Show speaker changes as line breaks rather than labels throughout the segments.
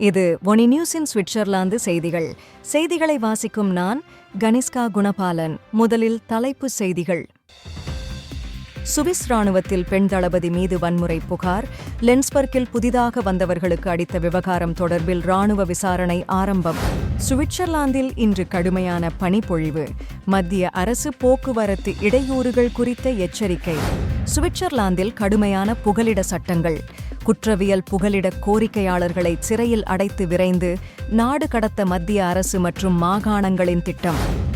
இது ஒனி நியூஸின் சுவிட்சர்லாந்து செய்திகள். செய்திகளை வாசிக்கும் நான் கனிஷ்கா குணபாலன். முதலில் தலைப்பு செய்திகள். சுவிஸ் ராணுவத்தில் பெண் தளபதி மீது வன்முறை புகார். லென்ஸ்பர்க்கில் புதிதாக வந்தவர்களுக்கு அடித்த விவகாரம் தொடர்பில் ராணுவ விசாரணை ஆரம்பம். சுவிட்சர்லாந்தில் இன்று கடுமையான பனிப்பொழிவு. மத்திய அரசு போக்குவரத்து இடையூறுகள் குறித்த எச்சரிக்கை. சுவிட்சர்லாந்தில் கடுமையான புகலிட சட்டங்கள். குற்றவியல் புகலிட கோரிக்கையாளர்களை சிறையில் அடைத்து விரைந்து நாடு கடத்த மத்திய அரசு மற்றும் மாகாணங்களின் திட்டம்.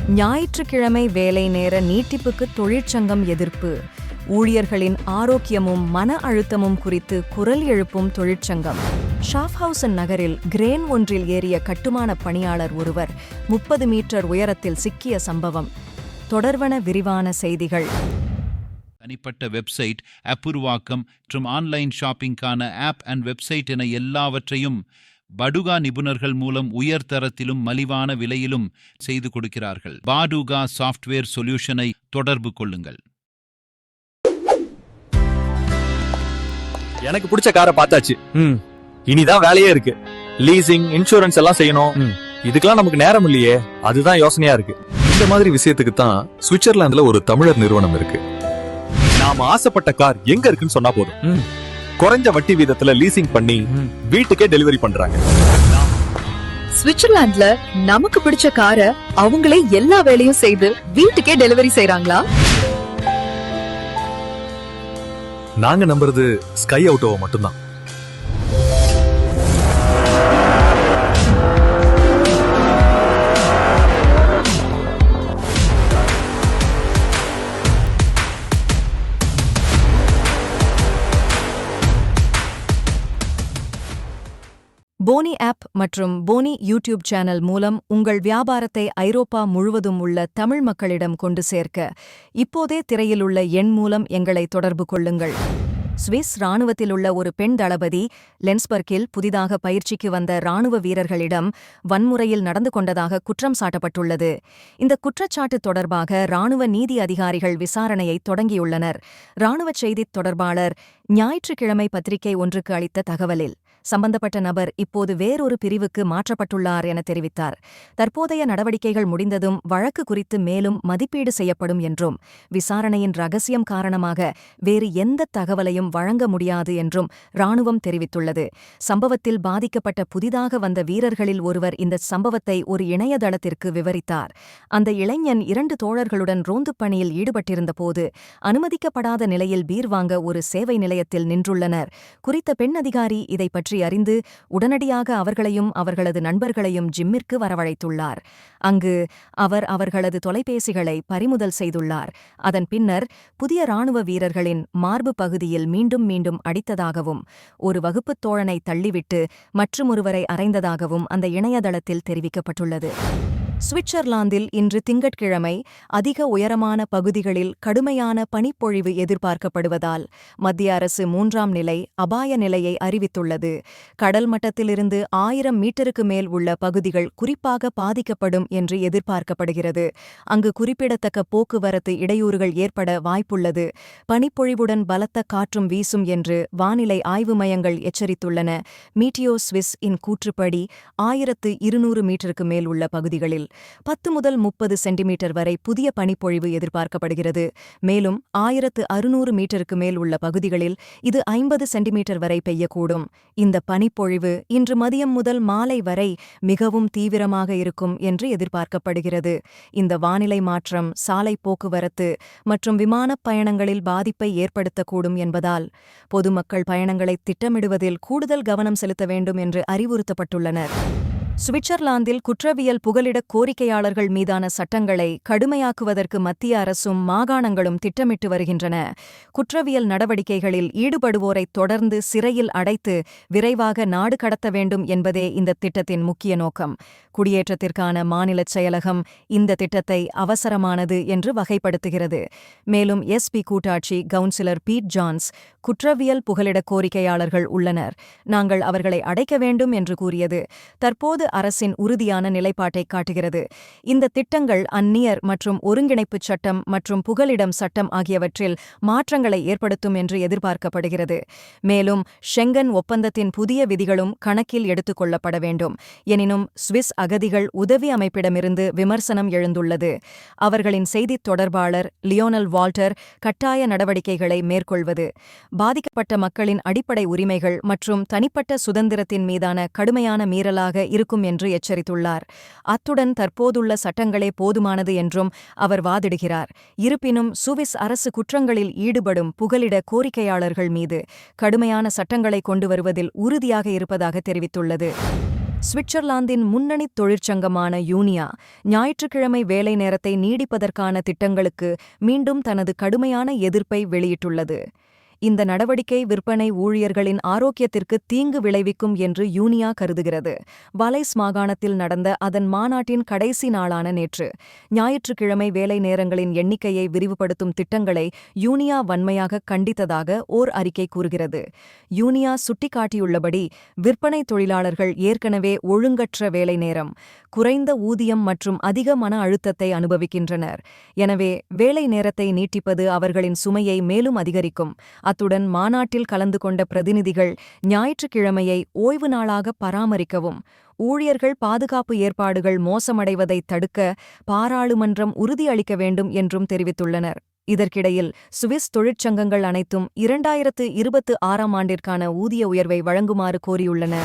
ஞாயிற்றுக்கிழமை வேலை நேர நீட்டிப்புக்கு தொழிற்சங்கம் எதிர்ப்பு. ஊழியர்களின் ஆரோக்கியமும் மன அழுத்தமும் குறித்து குரல் எழுப்பும் தொழிற்சங்கம். ஷாஃப்ஹவுசன் நகரில் கிரேன் ஒன்றில் ஏறிய கட்டுமான பணியாளர் ஒருவர் முப்பது மீட்டர் உயரத்தில் சிக்கிய சம்பவம். தொடர்வன விரிவான செய்திகள்.
தனிப்பட்ட வெப்சைட் ஆப் உருவாக்கம் மற்றும் ஆன்லைன் ஷாப்பிங்கான ஆப் அண்ட் வெப்சைட் என எல்லாவற்றையும் படுகா நிபுணர்கள் மூலம் உயர் தரத்திலும் மலிவான விலையிலும் செய்து கொடுக்கிறார்கள். பாடுகா சாஃப்ட்வேர் சொல்யூஷனை தொடர்பு கொள்ளுங்கள்.
எனக்கு பிடிச்ச காரை பார்த்தாச்சு. ம். இனிதான் வேலையே இருக்கு. லீசிங் இன்சூரன்ஸ் எல்லாம் செய்யணும். ம், இதுக்கெல்லாம் நமக்கு நேரம் இல்லையே. அதுதான் யோசனையா இருக்கு.
இந்த மாதிரி விஷயத்துக்கு தான் சுவிட்சர்லாந்துல ஒரு தமிழர் நிறுவனம் இருக்கு.
நாம ஆசைப்பட்ட கார் எங்க இருக்குன்னு சொன்னா போதும். குறைஞ்ச வட்டி வீதத்துல லீசிங் பண்ணி. வீட்டுக்கே டெலிவரி பண்றாங்க
சுவிட்சர்லாந்துல நமக்கு பிடிச்ச காரை அவங்களே எல்லா வேலையும் செய்து வீட்டுக்கே டெலிவரி செய்றாங்களா
நாங்க நம்புறது ஸ்கை அவுட்டோவை மட்டும்தான்
போனி ஆப் மற்றும் போனி யூடியூப் சேனல் மூலம் உங்கள் வியாபாரத்தை ஐரோப்பா முழுவதும் உள்ள தமிழ் மக்களிடம் கொண்டு சேர்க்க இப்போதே திரையில் உள்ள எண் மூலம் எங்களை தொடர்பு கொள்ளுங்கள். சுவிஸ் ராணுவத்தில் உள்ள ஒரு பெண் தளபதி லென்ஸ்பர்க்கில் புதிதாக பயிற்சிக்கு வந்த ராணுவ வீரர்களிடம் வன்முறையில் நடந்து கொண்டதாக குற்றம் சாட்டப்பட்டுள்ளது. இந்த குற்றச்சாட்டு தொடர்பாக ராணுவ நீதி அதிகாரிகள் விசாரணையை தொடங்கியுள்ளனர். ராணுவ செய்தித் தொடர்பாளர் ஞாயிற்றுக்கிழமை பத்திரிகை ஒன்றுக்கு அளித்த தகவலில் சம்பந்தப்பட்ட நபர் இப்போது வேறொரு பிரிவுக்கு மாற்றப்பட்டுள்ளார் என தெரிவித்தார். தற்போதைய நடவடிக்கைகள் முடிந்ததும் வழக்கு குறித்து மேலும் மதிப்பீடு செய்யப்படும் என்றும் விசாரணையின் ரகசியம் காரணமாக வேறு எந்த தகவலையும் வழங்க முடியாது என்றும் ராணுவம் தெரிவித்துள்ளது. சம்பவத்தில் பாதிக்கப்பட்ட புதிதாக வந்த வீரர்களில் ஒருவர் இந்த சம்பவத்தை ஒரு இணையதளத்திற்கு விவரித்தார். அந்த இளைஞன் இரண்டு தோழர்களுடன் ரோந்து பணியில் ஈடுபட்டிருந்தபோது அனுமதிக்கப்படாத நிலையில் பீர் வாங்க ஒரு சேவை நிலையத்தில் நின்றுள்ளனர். குறித்த பெண் அதிகாரி இதை பற்றி அறிந்து உடனடியாக அவர்களையும் அவர்களது நண்பர்களையும் ஜிம்மிற்கு வரவழைத்துள்ளார். அங்கு அவர் அவர்களது தொலைபேசிகளை பறிமுதல் செய்துள்ளார். அதன் பின்னர் புதிய ராணுவ வீரர்களின் மார்பு பகுதியில் மீண்டும் மீண்டும் அடித்ததாகவும் ஒரு வகுப்புத் தோழனை தள்ளிவிட்டு மற்றுமொருவரை அறைந்ததாகவும் அந்த இணையதளத்தில் தெரிவிக்கப்பட்டுள்ளது. சுவிட்சர்லாந்தில் இன்று திங்கட்கிழமை அதிக உயரமான பகுதிகளில் கடுமையான பனிப்பொழிவு எதிர்பார்க்கப்படுவதால் மத்திய அரசு மூன்றாம் நிலை அபாய நிலையை அறிவித்துள்ளது. கடல் மட்டத்திலிருந்து ஆயிரம் மீட்டருக்கு மேல் உள்ள பகுதிகள் குறிப்பாக பாதிக்கப்படும் என்று எதிர்பார்க்கப்படுகிறது. அங்கு குறிப்பிடத்தக்க போக்குவரத்து இடையூறுகள் ஏற்பட வாய்ப்புள்ளது. பனிப்பொழிவுடன் பலத்த காற்றும் வீசும் என்று வானிலை ஆய்வு மையங்கள் எச்சரித்துள்ளன. மீட்டியோ ஸ்விஸ் இன் கூற்றுப்படி ஆயிரத்து இருநூறு மீட்டருக்கு மேல் உள்ள பகுதிகளில் பத்து முதல் முப்பது சென்டிமீட்டர் வரை புதிய பனிப்பொழிவு எதிர்பார்க்கப்படுகிறது. மேலும் ஆயிரத்து அறுநூறு மீட்டருக்கு மேல் உள்ள பகுதிகளில் இது ஐம்பது சென்டிமீட்டர் வரை பெய்யக்கூடும். இந்த பனிப்பொழிவு இன்று மதியம் முதல் மாலை வரை மிகவும் தீவிரமாக இருக்கும் என்று எதிர்பார்க்கப்படுகிறது. இந்த வானிலை மாற்றம் சாலை போக்குவரத்து மற்றும் விமானப் பயணங்களில் பாதிப்பை ஏற்படுத்தக்கூடும் என்பதால் பொதுமக்கள் பயணங்களை திட்டமிடுவதில் கூடுதல் கவனம் செலுத்த வேண்டும் என்று அறிவுறுத்தப்பட்டுள்ளனர். சுவிட்சர்லாந்தில் குற்றவியல் புகலிட கோரிக்கையாளர்கள் மீதான சட்டங்களை கடுமையாக்குவதற்கு மத்திய அரசும் மாகாணங்களும் திட்டமிட்டு வருகின்றன. குற்றவியல் நடவடிக்கைகளில் ஈடுபடுவோரை தொடர்ந்து சிறையில் அடைத்து விரைவாக நாடு கடத்த வேண்டும் என்பதே இந்த திட்டத்தின் முக்கிய நோக்கம். குடியேற்றத்திற்கான மாநில செயலகம் இந்த திட்டத்தை அவசரமானது என்று வகைப்படுத்துகிறது. மேலும் எஸ்பி கூட்டாட்சி கவுன்சிலர் பீட் ஜான்ஸ் குற்றவியல் புகலிட கோரிக்கையாளர்கள் உள்ளனர். நாங்கள் அவர்களை அடைக்க வேண்டும் என்று கூறியது. தற்போது அரசின் உறுதியான நிலைப்பாட்டை காட்டுகிறது. இந்த திட்டங்கள் அந்நியர் மற்றும் ஒருங்கிணைப்புச் சட்டம் மற்றும் புகலிடம் சட்டம் ஆகியவற்றில் மாற்றங்களை ஏற்படுத்தும் என்று எதிர்பார்க்கப்படுகிறது. மேலும் ஷெங்கன் ஒப்பந்தத்தின் புதிய விதிகளும் கணக்கில் எடுத்துக் கொள்ளப்பட வேண்டும். எனினும் சுவிஸ் அகதிகள் உதவி அமைப்பிடமிருந்து விமர்சனம் எழுந்துள்ளது. அவர்களின் செய்தித் தொடர்பாளர் லியோனல் வால்டர் கட்டாய நடவடிக்கைகளை மேற்கொள்வது பாதிக்கப்பட்ட மக்களின் அடிப்படை உரிமைகள் மற்றும் தனிப்பட்ட சுதந்திரத்தின் மீதான கடுமையான மீறலாக இருக்கும் என்று எச்சரித்துள்ளார். அத்துடன் தற்போதுள்ள சட்டங்களே போதுமானது என்றும் அவர் வாதிடுகிறார். இருப்பினும் சுவிஸ் அரசு குற்றங்களில் ஈடுபடும் புகலிட கோரிக்கையாளர்கள் மீது கடுமையான சட்டங்களை கொண்டு வருவதில் உறுதியாக இருப்பதாக தெரிவித்துள்ளது. சுவிட்சர்லாந்தின் முன்னணி தொழிற்சங்கமான யூனியா ஞாயிற்றுக்கிழமை வேலை நேரத்தை நீடிப்பதற்கான திட்டங்களுக்கு மீண்டும் தனது கடுமையான எதிர்ப்பை வெளியிட்டுள்ளது. இந்த நடவடிக்கை விற்பனை ஊழியர்களின் ஆரோக்கியத்திற்கு தீங்கு விளைவிக்கும் என்று யூனியா கருதுகிறது. வலைஸ் மாகாணத்தில் நடந்த அதன் மாநாட்டின் கடைசி நாளான நேற்று ஞாயிற்றுக்கிழமை வேலை நேரங்களின் எண்ணிக்கையை விரிவுபடுத்தும் திட்டங்களை யூனியா வன்மையாக கண்டித்ததாக ஓர் அறிக்கை கூறுகிறது. யூனியா சுட்டிக்காட்டியுள்ளபடி விற்பனை தொழிலாளர்கள் ஏற்கனவே ஒழுங்கற்ற வேலை நேரம் குறைந்த ஊதியம் மற்றும் அதிக மன அழுத்தத்தை அனுபவிக்கின்றனர். எனவே வேலை நேரத்தை நீட்டிப்பது அவர்களின் சுமையை மேலும் அதிகரிக்கும். அத்துடன் மாநாட்டில் கலந்து கொண்ட பிரதிநிதிகள் ஞாயிற்றுக்கிழமையை ஓய்வு நாளாக பராமரிக்கவும். ஊழியர்கள் பாதுகாப்பு ஏற்பாடுகள் மோசமடைவதை தடுக்க பாராளுமன்றம் உறுதியளிக்க வேண்டும் என்றும் தெரிவித்துள்ளனர். இதற்கிடையில் சுவிஸ் தொழிற்சங்கங்கள் அனைத்தும் இரண்டாயிரத்து இருபத்து ஆறாம் ஆண்டிற்கான ஊதிய உயர்வை வழங்குமாறு கோரியுள்ளன.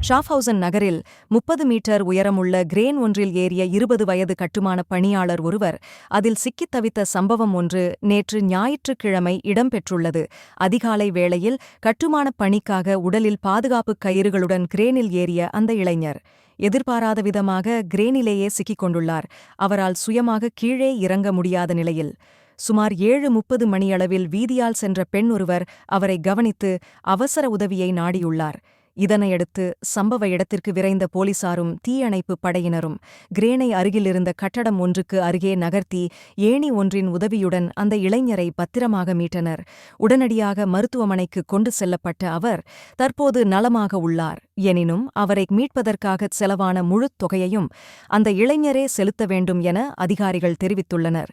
ஷாஃப்ஹவுசன் நகரில் முப்பது மீட்டர் உயரமுள்ள கிரேன் ஒன்றில் ஏறிய இருபது வயது கட்டுமான பணியாளர் ஒருவர் அதில் சிக்கித் தவித்த சம்பவம் ஒன்று நேற்று ஞாயிற்றுக்கிழமை இடம்பெற்றுள்ளது. அதிகாலை வேளையில் கட்டுமானப் பணிக்காக உடலில் பாதுகாப்பு கயிறுகளுடன் கிரேனில் ஏறிய அந்த இளைஞர். எதிர்பாராத விதமாக கிரேனிலேயே சிக்கிக் கொண்டுள்ளார். அவரால் சுயமாக கீழே இறங்க முடியாத நிலையில். சுமார் ஏழு முப்பது மணியளவில் வீதியால் சென்ற பெண் ஒருவர் அவரை கவனித்து அவசர உதவியை நாடியுள்ளார். இதனையடுத்து சம்பவ இடத்திற்கு விரைந்த போலீசாரும் தீயணைப்பு படையினரும் கிரேனை அருகிலிருந்த கட்டடம் ஒன்றுக்கு அருகே நகர்த்தி ஏணி ஒன்றின் உதவியுடன் அந்த இளைஞரை பத்திரமாக மீட்டனர். உடனடியாக மருத்துவமனைக்கு கொண்டு செல்லப்பட்ட அவர் தற்போது நலமாக உள்ளார். எனினும் அவரை மீட்பதற்காக செலவான முழுத் தொகையையும் அந்த இளைஞரே செலுத்த வேண்டும் என அதிகாரிகள் தெரிவித்துள்ளனர்.